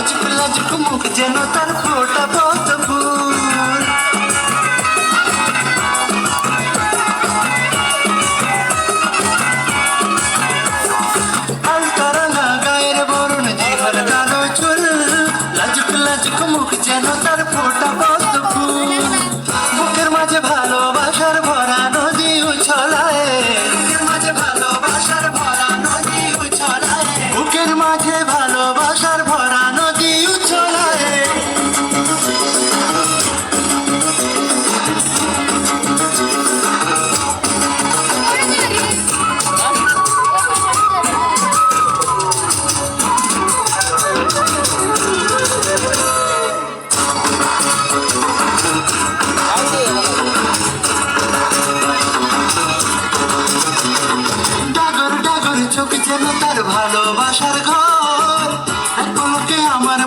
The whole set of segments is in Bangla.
লাজুক লাজুক মুখ যেন তার ফোটা চোখ যেন তার ভালোবাসার ঘর। পলকে আমার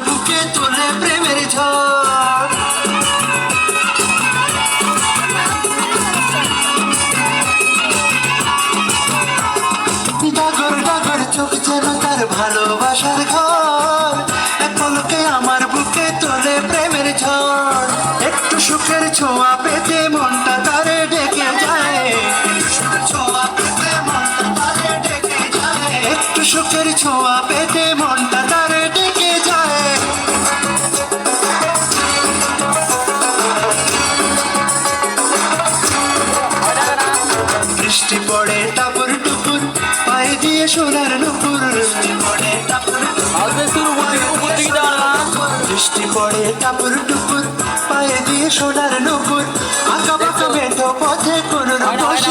ছোঁয়া পেতে মনটা তারে ডেকে যায়। বৃষ্টি পড়ে টাপুর টুপুর পায়ে দিয়ে সোনার নুপুর। বৃষ্টি পড়ে টাপুর টাপুর পায়ে দিয়ে সোনার নুপুর। আঁকা বাঁকা মেঠো পথে হেঁটে